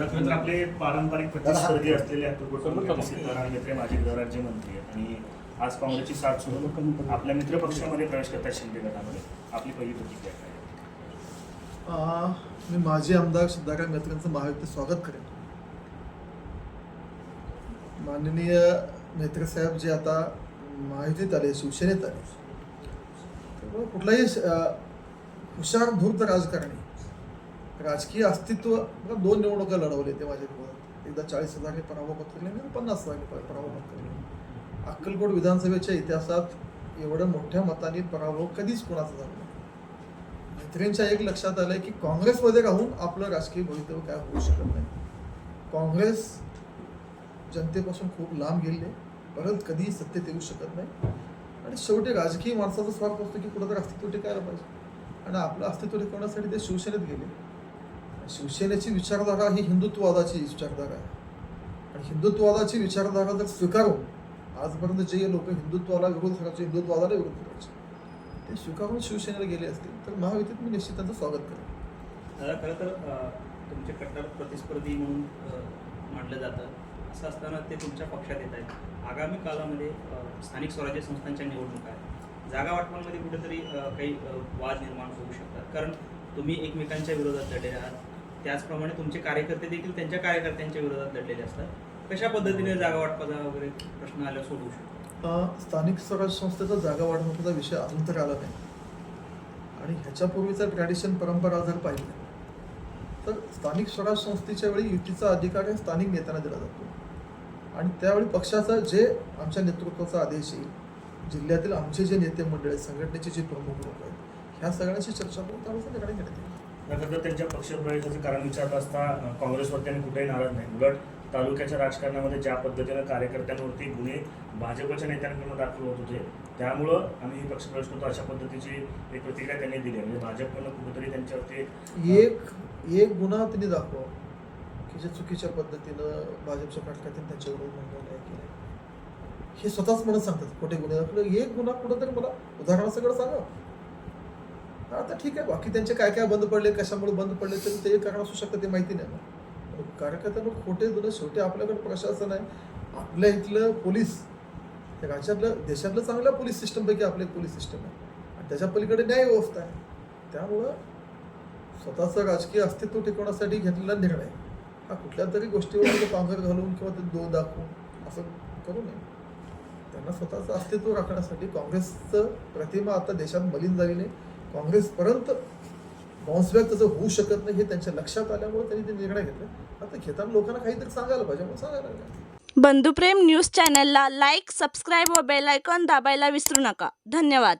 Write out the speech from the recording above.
पक्षामध्ये पारंपरिक प्रतिस्पर्धी असलेले मित्रे माजी गृहराज्यमंत्री आहेत आणि आज काँग्रेसची साथ सोडून आपल्या मित्र पक्षामध्ये प्रवेश करतात शिंदे गटामध्ये. आपली पहिली प्रतिक्रिया काय आहे? अं, मी माजी आमदार सिद्धाराम मेत्रेंचं महायुतीत स्वागत करेन. माननीय मेत्रे साहेब जे आता महायुतीत आले शिवसेनेत आले. त्यामुळे कुठलाही हुशार धूर्त राजकारणी राजकीय अस्तित्व दोन निवडणुका लढवले ते माझ्या विरोधात एकदा चाळीस हजारने पराभव पत्करले आणि पन्नास हजारने पराभव पत्करले अक्कलकोट विधानसभेच्या इतिहासात एवढं मोठ्या मताने पराभव कधीच कोणाचा झाला नाही. मैत्रिणींच्या एक लक्षात आलंय की काँग्रेसमध्ये राहून आपलं राजकीय भवितव्य काय होऊ शकत नाही. काँग्रेस जनतेपासून खूप लांब गेले परत कधीही सत्तेत येऊ शकत नाही. आणि शेवटी राजकीय माणसाचा स्वार्थ असतो की कुठं तर अस्तित्व टिकायला पाहिजे. आणि आपलं अस्तित्व टिकवण्यासाठी ते शिवसेनेत गेले. शिवसेनेची विचारधारा ही हिंदुत्ववादाची विचारधारा आहे. आणि हिंदुत्ववादाची विचारधारा जर स्वीकारून आजपर्यंत जे लोक हिंदुत्वाला विरोध करायचे हिंदुत्ववादाला विरोध करायचे ते स्वीकारून शिवसेनेला गेले असतील तर महायुतीत मी निश्चित त्यांचं स्वागत करेन. दादा खरं तर तुमच्या तुमचे कट्टर प्रतिस्पर्धी म्हणून अ, मानलं जातं. असं असताना ते तुमच्या पक्षात येत आहेत. आगामी काळामध्ये स्थानिक स्वराज्य संस्थांच्या निवडणुका आहेत. जागा वाटपांमध्ये कुठेतरी काही वाद निर्माण होऊ शकतात. कारण तुम्ही एकमेकांच्या विरोधात लढे आहात. त्याचप्रमाणे तुमचे कार्यकर्ते देखील त्यांच्या कार्यकर्त्यांच्या विरोधात लढलेले असतात. कशा पद्धतीने जागा वाटपाचा वगैरे प्रश्न आल्यावर सोडवू शकतो? स्थानिक स्वराज्य संस्थेचा जागा वाढवण्याचा विषय अजून तरी आला नाही. आणि ह्याच्यापूर्वीचा ट्रॅडिशन परंपरा जर पाहिली तर स्थानिक स्वराज संस्थेच्या वेळी युतीचा अधिकार हे स्थानिक नेत्यांना दिला जातो. आणि त्यावेळी पक्षाचा जे आमच्या नेतृत्वाचा आदेश येईल जिल्ह्यातील आमचे जे नेते मंडळ आहेत संघटनेचे जे प्रमुख लोक आहेत ह्या सगळ्यांशी चर्चा करून त्यावेळेचा निर्णय घेण्यात येईल. खरं तर त्यांच्या पक्षप्रवेशाचं कारण विचारलं असता काँग्रेसवर काँग्रेसवरती कुठेही नाराज नाही. उलट तालुक्याच्या राजकारणामध्ये ज्या पद्धतीनं कार्यकर्त्यांवरती गुन्हे भाजपच्या नेत्यांकडून दाखल होत होते त्यामुळं आम्ही पक्षप्रवेश करतो अशा पद्धतीची एक प्रतिक्रिया त्यांनी दिली आहे. म्हणजे भाजपकडनं कुठेतरी त्यांच्यावरती एक एक गुन्हा त्यांनी दाखवा की जे चुकीच्या पद्धतीनं भाजपच्या कार्यकर्त्यांनी त्यांच्यावर विरोधात नोंदवला हे स्वतःच म्हणत सांगतात खोटे गुन्हे दाखवले? एक गुन्हा कुठं तरी मला उदाहरणासकट सांगा. आता ठीक आहे. बाकी त्यांचे काय काय बंद पडले कशामुळे बंद पडले तर ते कारण असू शकतं ते माहिती नाही. मला पण कार्यकर्त्यांना खोटे गुन्हे शेवटी आपल्याकडे प्रशासन आहे. आपल्या इथलं पोलीस राज्यातलं देशातलं चांगलं पोलीस सिस्टमपैकी आपलं एक पोलीस सिस्टम आहे. आणि त्याच्या पलीकडे न्याय व्यवस्था आहे. त्यामुळं स्वतःचं राजकीय अस्तित्व टिकवण्यासाठी घेतलेला निर्णय. हा कुठल्या तरी गोष्टीवर पांघर घालून किंवा ते दो दाखवून असं करू नये. त्यांना स्वतःचं अस्तित्व राखण्यासाठी काँग्रेसचं प्रतिमा आता देशात मलिन झाली नाही काँग्रेसपर्यंत बाउन्स बॅक त्याचं होऊ शकत नाही हे त्यांच्या लक्षात आल्यामुळे त्यांनी ते निर्णय घेतले. आता घेताना लोकांना काहीतरी सांगायला पाहिजे म्हणून सांगायला लागले. बंधुप्रेम न्यूज चॅनलला लाईक सबस्क्राईब व बेल आयकॉन दाबायला विसरू नका. धन्यवाद.